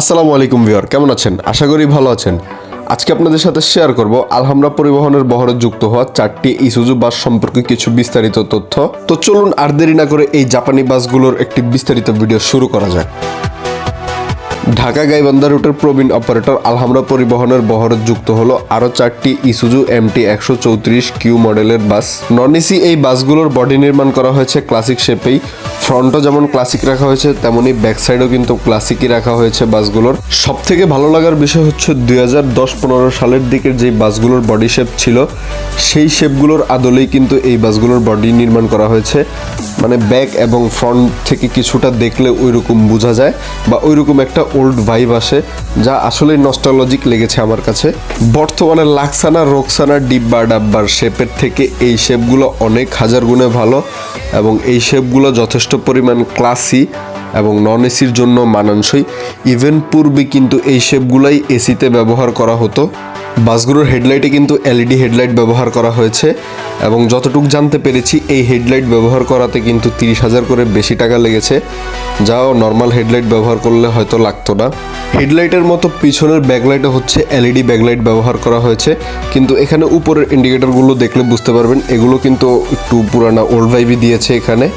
আসসালামু আলাইকুম ভিউয়ার, কেমন আছেন? আশা করি ভালো আছেন। আজকে আপনাদের সাথে শেয়ার করব আলহামরা পরিবহনের বহরে যুক্ত হওয়া চারটি ইসুজু বাস সম্পর্কে কিছু বিস্তারিত তথ্য। তো চলুন আর দেরি না করে এই জাপানি বাসগুলোর একটি বিস্তারিত ভিডিও শুরু করা যাক। ঢাকা গাইবান্ধা রুটের প্রবীণ অপারেটর আলহামরা পরিবহনের বহরে যুক্ত হলো আরও চারটি ইসুজু এমটি একশো চৌত্রিশ কিউ মডেলের বাস। নন এসি এই বাসগুলোর বডি নির্মাণ করা হয়েছে ক্লাসিক শেপেই। ফ্রন্টও যেমন ক্লাসিক রাখা হয়েছে, তেমনি ব্যাক সাইডও কিন্তু ক্লাসিকই রাখা হয়েছে বাসগুলোর। সব থেকে ভালো লাগার বিষয় হচ্ছে দুই হাজার দশ পনেরো সালের দিকের যে বাসগুলোর বডি শেপ ছিল, সেই শেপগুলোর আদলেই কিন্তু এই বাসগুলোর বডি নির্মাণ করা হয়েছে। মানে ব্যাক এবং ফ্রন্ট থেকে কিছুটা দেখলে ওইরকম বোঝা যায় বা ওইরকম একটা ওল্ড ভাইব আসে, যা আসলেই নস্টালজিক লেগেছে আমার কাছে। বর্তমানে লাক্সানা, রোকসানা, ডিব্বা ডাব্বার শেপের থেকে এই শেপগুলো অনেক হাজার গুণে ভালো এবং এই শেপগুলো যথেষ্ট পরিমাণ ক্লাসি এবং নন এসির জন্য মানানসই। ইভেন পূর্বে কিন্তু এই শেপগুলাই এসিতে ব্যবহার করা হতো। বাসগুলোর হেডলাইটে কিন্তু এলইডি হেডলাইট ব্যবহার করা হয়েছে এবং যতটুকু জানতে পেরেছি, এই হেডলাইট ব্যবহার করাতে কিন্তু তিরিশ হাজার করে বেশি টাকা লেগেছে, যাও নর্মাল হেডলাইট ব্যবহার করলে হয়তো লাগতো না। হেডলাইটের মতো পিছনের ব্যাকলাইটে হচ্ছে এলইডি ব্যাকলাইট ব্যবহার করা হয়েছে, কিন্তু এখানে উপরের ইন্ডিকেটরগুলো দেখলে বুঝতে পারবেন, এগুলো কিন্তু একটু পুরানা ওল্ড ভাইবি দিয়েছে এখানে।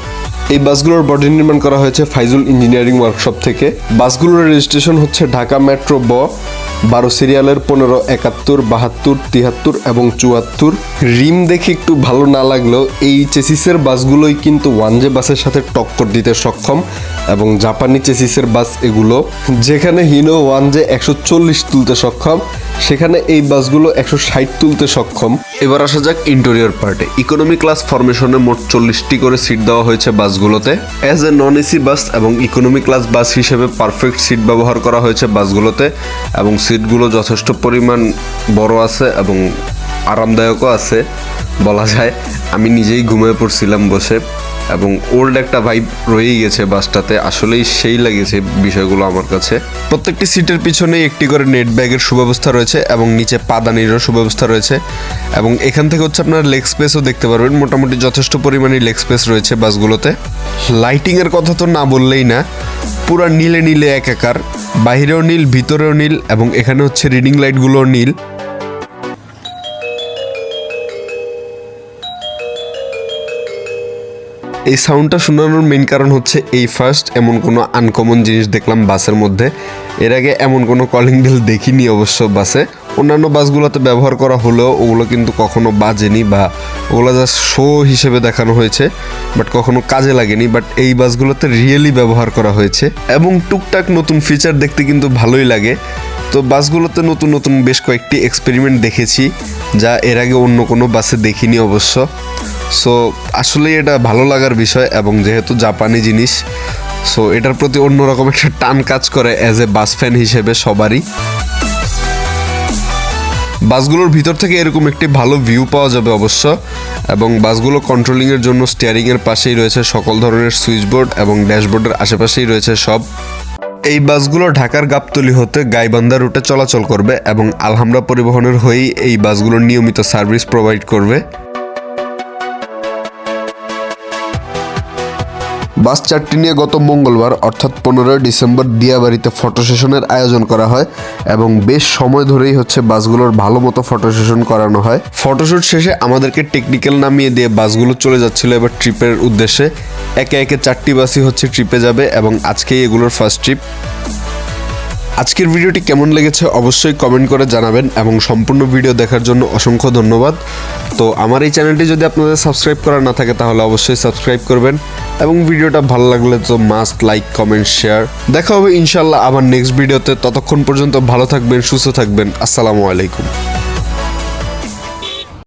এই বাসগুলোর বডি নির্মাণ করা হয়েছে ফাইজুল ইঞ্জিনিয়ারিং ওয়ার্কশপ থেকে। বাসগুলোর রেজিস্ট্রেশন হচ্ছে ঢাকা মেট্রো ব। বারো সিরিয়ালের পনেরো, একাত্তর, বাহাত্তর, তিহাত্তর এবং চুয়াত্তর। রিম দেখে একটু ভালো না লাগলেও এই চেসিসের বাসগুলোই কিন্তু ওয়ান জে বাসের সাথে টক্কর দিতে সক্ষম এবং জাপানি চেসিসের বাস এগুলো, যেখানে হিনো ওয়ান জে একশো চল্লিশ তুলতে সক্ষম। সেখানে এই বাসগুলো একশো ষাট তুলতে সক্ষম। এবার আসা যাক ইন্টেরিয়র পার্টে ইকোনমি ক্লাস ফরমেশনে মোট চল্লিশটি করে সিট দেওয়া হয়েছে বাসগুলোতে। As a non AC bus এবং ইকোনমি ক্লাস বাস হিসেবে পারফেক্ট সিট ব্যবহার করা হয়েছে বাসগুলোতে এবং সিটগুলো যথেষ্ট পরিমাণ বড় আছে এবং আরামদায়কও আছে, বলা যায়। আমি নিজেই ঘুমিয়ে পড়ছিলাম বসে। এবং ওল্ড একটা ভাইব রয়েই গেছে বাসটাতে আসলেই সেই লেগেছে বিষয়গুলো আমার কাছে। প্রত্যেকটি সিটের পিছনেই একটি করে নেট ব্যাগের সুব্যবস্থা রয়েছে এবং নিচে পাদানিরও সুব্যবস্থা রয়েছে। এবং এখান থেকে হচ্ছে আপনার লেগ স্পেসও দেখতে পারবেন। মোটামুটি যথেষ্ট পরিমাণে লেগ স্পেস রয়েছে বাসগুলোতে লাইটিংয়ের কথা তো না বললেই না, পুরো নীলে নীলে একাকার বাহিরেও নীল, ভিতরেও নীল এবং এখানে হচ্ছে রিডিং লাইটগুলোও নীল। এই সাউন্ডটা শোনানোর মেইন কারণ হচ্ছে এই ফার্স্ট এমন কোনো আনকমন জিনিস দেখলাম বাসের মধ্যে। এর আগে এমন কোনো কলিং বেল দেখিনি অবশ্য বাসে। অন্যান্য বাসগুলোতে ব্যবহার করা হলেও ওগুলো কিন্তু কখনো বাজেনি বা ওগুলো জাস্ট শো হিসেবে দেখানো হয়েছে বাট কখনো কাজে লাগেনি। বাট এই বাসগুলোতে রিয়েলি ব্যবহার করা হয়েছে। এবং টুকটাক নতুন ফিচার দেখতে কিন্তু ভালোই লাগে। তো বাসগুলোতে নতুন নতুন বেশ কয়েকটি এক্সপেরিমেন্ট দেখেছি, যা এর আগে অন্য কোনো বাসে দেখিনি অবশ্য। সো আসলে এটা ভালো লাগার বিষয় এবং যেহেতু জাপানি জিনিস সো এটার প্রতি অন্যরকম একটা টান কাজ করে অ্যাজ এ বাস ফ্যান হিসেবে সবারই। বাসগুলোর ভিতর থেকে এরকম একটি ভালো ভিউ পাওয়া যাবে অবশ্য এবং বাসগুলো কন্ট্রোলিংয়ের জন্য স্টিয়ারিংয়ের পাশেই রয়েছে সকল ধরনের সুইচবোর্ড এবং ড্যাশবোর্ডের আশেপাশেই রয়েছে সব। এই বাসগুলো ঢাকার গাবতলি হতে গাইবান্ধা রুটে চলাচল করবে এবং আলহামরা পরিবহনের হয়েই এই বাসগুলোর নিয়মিত সার্ভিস প্রোভাইড করবে। বাস চারটি নিয়ে গত মঙ্গলবার, অর্থাৎ পনেরোই ডিসেম্বর দিয়াবাড়িতে ফটো সেশনের আয়োজন করা হয় এবং বেশ সময় ধরেই হচ্ছে বাসগুলোর ভালো মতো ফটো সেশন করানো হয়। ফটোশুট শেষে আমাদেরকে টেকনিক্যাল নামিয়ে দিয়ে বাসগুলো চলে যাচ্ছিল এবার ট্রিপের উদ্দেশ্যে। একে একে চারটি বাসই হচ্ছে ট্রিপে যাবে এবং আজকেই এগুলোর ফার্স্ট ট্রিপ আজকের ভিডিওটি কেমন লেগেছে অবশ্যই কমেন্ট করে জানাবেন এবং সম্পূর্ণ ভিডিও দেখার জন্য অসংখ্য ধন্যবাদ। তো আমার এই চ্যানেলটি যদি আপনাদের সাবস্ক্রাইব করা না থাকে তাহলে অবশ্যই সাবস্ক্রাইব করবেন। এবং ভিডিওটা ভালো লাগলে তো মাস্ট লাইক কমেন্ট শেয়ার দেখা হবে ইনশাল্লাহ আবার নেক্সট ভিডিওতে ততক্ষণ পর্যন্ত ভালো থাকবেন, সুস্থ থাকবেন। আসসালামু আলাইকুম।